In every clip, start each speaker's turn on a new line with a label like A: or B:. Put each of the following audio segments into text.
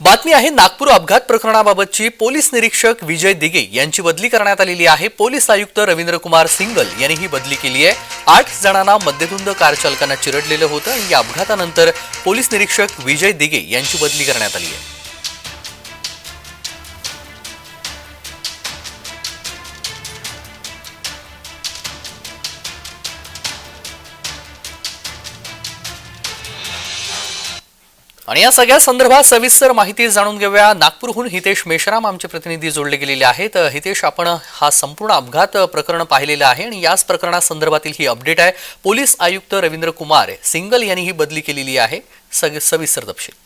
A: बातमी आहे नागपूर अपघात प्रकरणाबाबतची पोलीस निरीक्षक विजय दिगे यांची बदली करण्यात आलेली आहे. पोलीस आयुक्त रवींद्र कुमार सिंगल यांनी ही बदली केली आहे. आठ जणांना मध्यधुंद कार चालकांना चिरडलेलं होतं आणि या अपघातानंतर पोलीस निरीक्षक विजय दिगे यांची बदली करण्यात आली आहे. आणि या सगळ्या संदर्भात सविस्तर माहिती जाणून घेऊया. नागपूरहून हितेश मेश्राम आमचे प्रतिनिधी जोडले गेलेले आहेत. हितेश आपण हा संपूर्ण अपघात प्रकरण पाहिलेलं आहे आणि याच प्रकरणासंदर्भातील ही अपडेट आहे. पोलीस आयुक्त रवींद्र कुमार सिंगल यांनी ही बदली केलेली आहे. सग सविस्तर तपशील.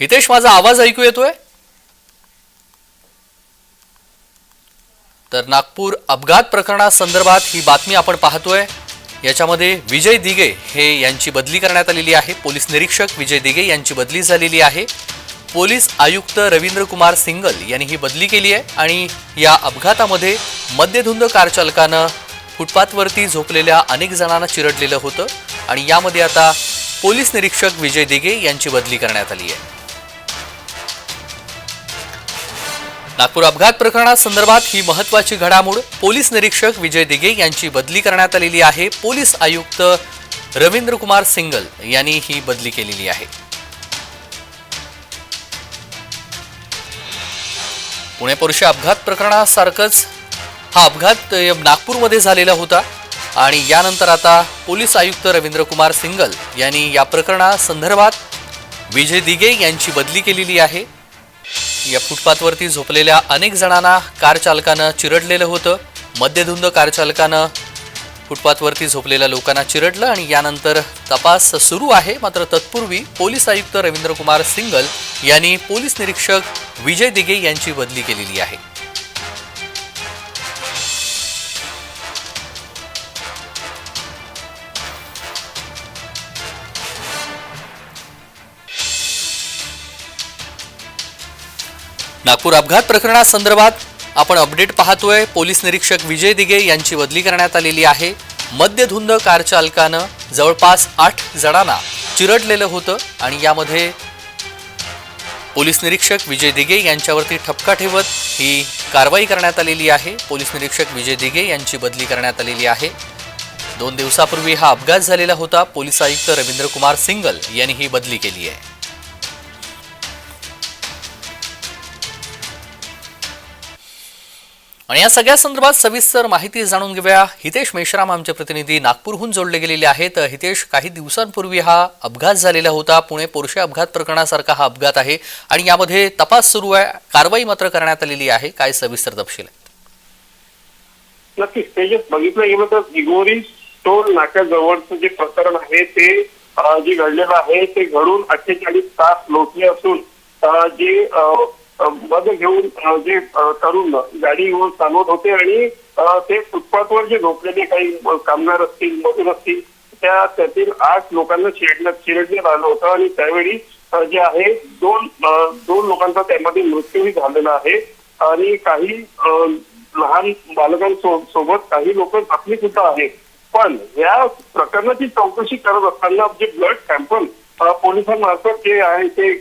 A: हितेश माझा आवाज ऐकू येतोय? तर नागपूर अपघात प्रकरणासंदर्भात ही बातमी आपण पाहतोय. याच्यामध्ये विजय दिगे हे यांची बदली करण्यात आलेली आहे. पोलीस निरीक्षक विजय दिगे यांची बदली झालेली आहे. पोलीस आयुक्त रवींद्र कुमार सिंगल यांनी ही बदली केली आहे आणि या अपघातामध्ये मद्यधुंद कार चालकानं फुटपाथवरती झोपलेल्या अनेक जणांना चिरडलेलं होतं आणि यामध्ये आता पोलीस निरीक्षक विजय दिगे यांची बदली करण्यात आली आहे. नागपूर अपघात प्रकरणासंदर्भात ही महत्वाची घडामोड पोलीस निरीक्षक विजय दिगे यांची बदली करण्यात आलेली आहे. पोलीस आयुक्त रवींद्र कुमार सिंगल यांनी ही बदली केलेली आहे. पुणे पुरुष अपघात प्रकरणासारखंच हा अपघात नागपूरमध्ये झालेला होता आणि यानंतर आता पोलीस आयुक्त रवींद्र कुमार सिंगल यांनी या प्रकरणासंदर्भात विजय दिगे यांची बदली केलेली आहे. या फुटपाथवरती झोपलेल्या अनेक जणांना कार चालकानं चिरडलेलं होतं. मध्यधुंद कार चालकानं फुटपाथवरती झोपलेल्या लोकांना चिरडलं आणि यानंतर तपास सुरू आहे. मात्र तत्पूर्वी पोलीस आयुक्त रवींद्र कुमार सिंगल यांनी पोलीस निरीक्षक विजय दिघे यांची बदली केलेली आहे. नागपूर अपघात प्रकरणासंदर्भात आपण अपडेट पाहतोय. पोलीस निरीक्षक विजय दिगे यांची बदली करण्यात आलेली आहे. मद्यधुंद कार चालकानं जवळपास आठ जणांना चिरडलेलं होतं आणि यामध्ये पोलीस निरीक्षक विजय दिगे यांच्यावरती ठपका ठेवत ही कारवाई करण्यात आलेली आहे. पोलीस निरीक्षक विजय दिगे यांची बदली करण्यात आलेली आहे. दोन दिवसापूर्वी हा अपघात झालेला होता. पोलीस आयुक्त रवींद्र कुमार सिंगल यांनी ही बदली केली आहे. आणि या सगळ्या संदर्भात सविस्तर माहिती जाणून घेऊया. हितेश मेश्राम आमचे प्रतिनिधी नागपूरहून जोडले गेलेले आहेत. हितेश काही दिवसांपूर्वी हा अपघात झालेला होता. पुणे पोरशे अपघात प्रकरणासारखा हा अपघात आहे आणि यामध्ये तपास सुरू आहे. कारवाई मात्र करण्यात आलेली आहे. काय सविस्तर तपशील आहे
B: नक्कीच. ते जे बघितलं गेलं तर दिगोरी टोल नाक्याजवळचं जे प्रकरण आहे ते जे घडलेलं आहे ते घडून अठ्ठेचाळीस तास लोटले असून जे मध घेऊन जे तरुण गाडी घेऊन चालवत होते आणि ते फुटपाथवर जे झोपलेले काही कामगार असतील मजूर असतील त्या त्यातील आठ लोकांना चिरडण्यात चिरडण्यात आलं होतं आणि त्यावेळी जे आहे दोन दोन लोकांचा त्यामध्ये मृत्यूही झालेला आहे. आणि काही लहान बालकांसोबत काही लोक जखमी सुद्धा आहेत. पण या प्रकरणाची चौकशी करत असताना जे ब्लड सॅम्पल पोलिसांमार्फत जे आहे ते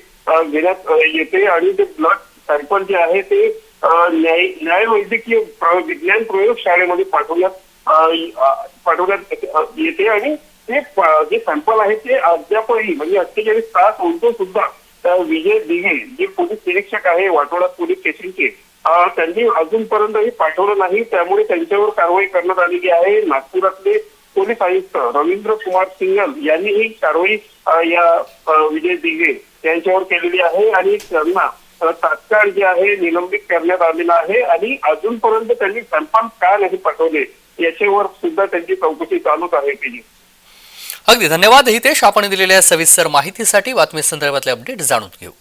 B: घेण्यात येते आणि ते ब्लड सॅम्पल जे आहे ते न्याय न्याय वैद्यकीय विज्ञान प्रयोगशाळेमध्ये पाठवण्यात पाठवण्यात येते आणि ते जे सॅम्पल आहे ते अद्यापही म्हणजे अठ्ठेचाळीस तास होतो सुद्धा विजय दिघे जे पोलीस निरीक्षक आहे वाटोडा पोलीस स्टेशनचे त्यांनी अजूनपर्यंत हे पाठवलं नाही. त्यामुळे त्यांच्यावर कारवाई करण्यात आलेली आहे. नागपुरातले पोलीस आयुक्त रवींद्र कुमार सिंगल यांनी ही कारवाई या विजय दिघे यांच्यावर केलेली आहे. आणि त्यांना तात्काळ जे आहे निलंबित करण्यात आलेलं आहे आणि अजूनपर्यंत त्यांनी सॅम्पल का नाही पाठवले याच्यावर सुद्धा त्यांची चौकशी चालूच आहे त्याची
A: अगदी धन्यवाद हितेश. आपण दिलेल्या सविस्तर माहितीसाठी बातमी संदर्भातले अपडेट जाणून घेऊ.